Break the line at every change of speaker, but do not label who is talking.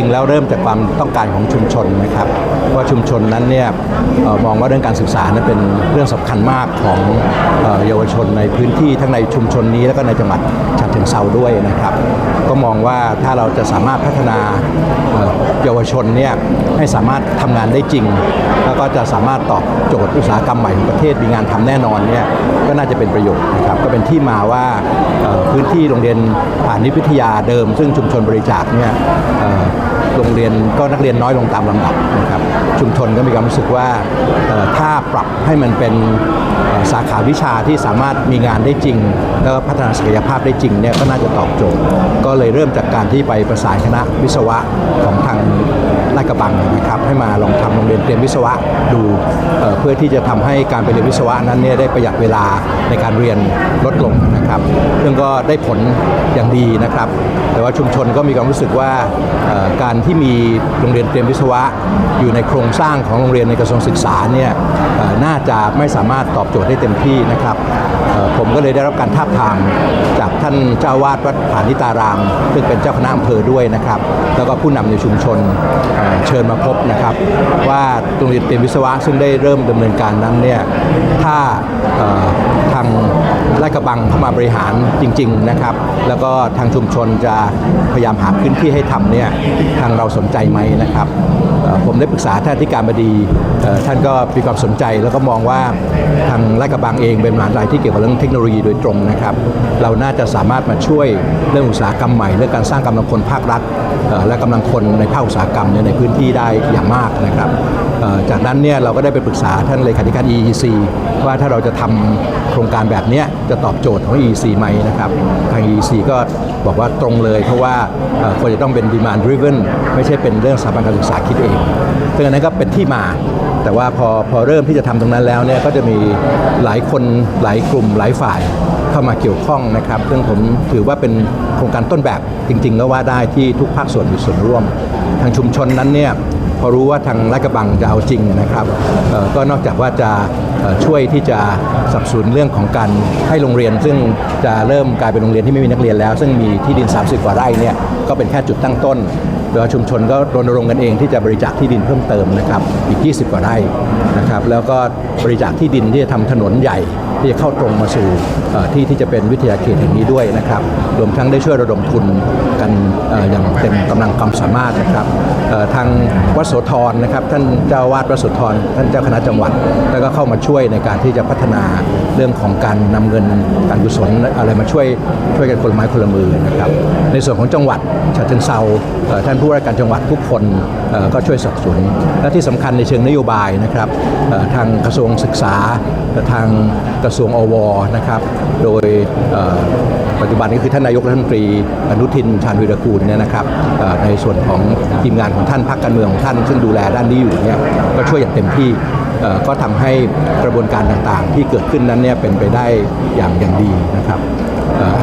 ริงๆแล้วเริ่มจากความต้องการของชุมชนนะครับว่าชุมชนนั้นเนี่ยมองว่าเรื่องการศึกษานั้นเป็นเรื่องสำคัญมากของเยาวชนในพื้นที่ทั้งในชุมชนนี้แล้วก็ในจังหวัดฉะเชิงเซาด้วยนะครับ ก็มองว่าถ้าเราจะสามารถพัฒนาเยาวชนเนี่ยให้สามารถทำงานได้จริง แล้วก็จะสามารถตอบโจทย์อุตสาหกรรมใหม่ของประเทศมีงานทำแน่นอนเนี่ยก็น่าจะเป็นประโยชน์นะครับก็เป็นที่มาว่าพื้นที่โรงเรียนผ่านนิตวิทยาเดิม ซึ่งชุมชนบริจาคเนี่ย โรงเรียนก็นักเรียนน้อยลงตามลำดับนะครับชุมชนก็มีความรู้สึกว่าถ้าปรับให้มันเป็นสาขาวิชาที่สามารถมีงานได้จริง แล้วก็พัฒนาศักยภาพได้จริงเนี่ยก็น่าจะตอบโจทย์ ก็เลยเริ่มจากการที่ไปประสานคณะวิศวะของทาง ลาดกระบังนะครับให้มาลองทำโรงเรียนเตรียมวิศวะดูเอ่อเพื่อที่จะทำให้การไปเรียนวิศวะนั้นเนี่ยได้ประหยัดเวลาในการเรียนลดลงนะครับซึ่งก็ได้ผลอย่างดีนะครับ แต่ว่าชุมชนก็มีความรู้สึกว่าเอ่อการที่มีโรงเรียนเตรียมวิศวะ อยู่ในโครงสร้างของโรงเรียนในกระทรวงศึกษาเนี่ยเอ่อน่าจะไม่สามารถตอบโจทย์ได้เต็มที่นะครับ ผมก็เลยได้รับการทาบทามจากท่านเจ้าวาดวัดผานิตาราม ซึ่งเป็นเจ้าคณะอำเภอด้วยนะครับ แล้วก็ผู้นำในชุมชนเเชิญมาพบนะครับ ว่าโรงเรียนเตรียมวิศวะซึ่งได้เริ่มดำเนินการนั้นเนี่ยถ้าทางลาดกระบังเข้ามาบริหารจริง ๆนะครับ แล้วก็ทางชุมชนจะพยายามหาพื้นที่ให้ทำเนี่ยทางเราสนใจไหมนะครับ ผมได้ปรึกษาท่านที่การบดีท่านก็มีความสนใจแล้วก็มองว่าทางลาดกระบังเองเป็นมหาวิทยาลัยที่เกี่ยวกับเรื่องเทคโนโลยีโดยตรงนะครับ เราน่าจะสามารถมาช่วยเรื่องอุตสาหกรรมใหม่เรื่องการสร้างกำลังคนภาครัฐและกำลังคนในภาคอุตสาหกรรมในพื้นที่ได้อย่างมากนะครับจากนั้นเนี่ยเราก็ได้ไปปรึกษาท่านเลขาธิการ EEC ว่าถ้าเราจะทำโครงการแบบนี้จะตอบโจทย์ของ EEC ไหมนะครับทาง EEC ก็บอกว่าตรงเลย เพราะว่าควรจะต้องเป็น demand driven ไม่ใช่เป็นเรื่องสถาบันการศึกษาคิดเอง ซึ่งอันนั้นก็เป็นที่มา แต่ว่าพอพอเริ่มที่จะทำตรงนั้นแล้วเนี่ยก็จะมีหลายคนหลายกลุ่มหลายฝ่ายเข้ามาเกี่ยวข้องนะครับซึ่งผมถือว่าเป็นโครงการต้นแบบจริง ๆ ก็ว่าได้ที่ทุกภาคส่วนมีส่วนร่วม ทางชุมชนนั้นเนี่ยพอรู้ว่าทางลาดกระบังจะเอาจริงนะครับก็นอกจากว่าจะช่วยที่จะสับสนุนเรื่องของการให้โรงเรียน ซึ่งจะเริ่มกลายเป็นโรงเรียนที่ไม่มีนักเรียนแล้ว ซึ่งมีที่ดิน 30 กว่าไร่เนี่ยก็เป็นแค่จุดตั้งต้น โดยชุมชนก็รณรงค์กันเองที่จะบริจาคที่ดินเพิ่มเติมนะครับอีก 20 กว่าไร่นะครับแล้วก็บริจาคที่ดินที่จะทำถนนใหญ่ ที่จะเข้าตรงมาสู่ที่ที่จะเป็นวิทยาเขตแห่งนี้ด้วยนะครับรวมทั้งได้ช่วยระดมทุนกันออย่างเต็มกำลังความสามารถนะครับทางวัดโสธรนะครับท่านเจ้าวาดวัดโสธรท่านเจ้าคณะจังหวัดแล้วก็เข้ามาช่วยในการที่จะพัฒนาเรื่องของการนำเงินการกุศลอะไรมาช่วยช่วยกันคนไม้คนละมือนะครับในส่วนของจังหวัดฉะเชิงเซาท่านผู้ว่าราชการจังหวัดทุกคนก็ช่วยสนับสนุนและที่สำคัญในเชิงนโยบายนะครับทางกระทรวงศึกษาและทางกระทรวงอวนะครับ โดยปัจจุบันนี้คือท่านนายกรัฐมนตรีอนุทินชาญวิรกูลเนี่ยนะครับในส่วนของทีมงานของท่านพรรคการเมืองของท่าน ซึ่งดูแลด้านนี้อยู่เนี่ยก็ช่วยอย่างเต็มที่ก็ทำให้กระบวนการต่างๆ ที่เกิดขึ้นนั้นเนี่ยเป็นไปได้อย่างอย่างดีนะครับ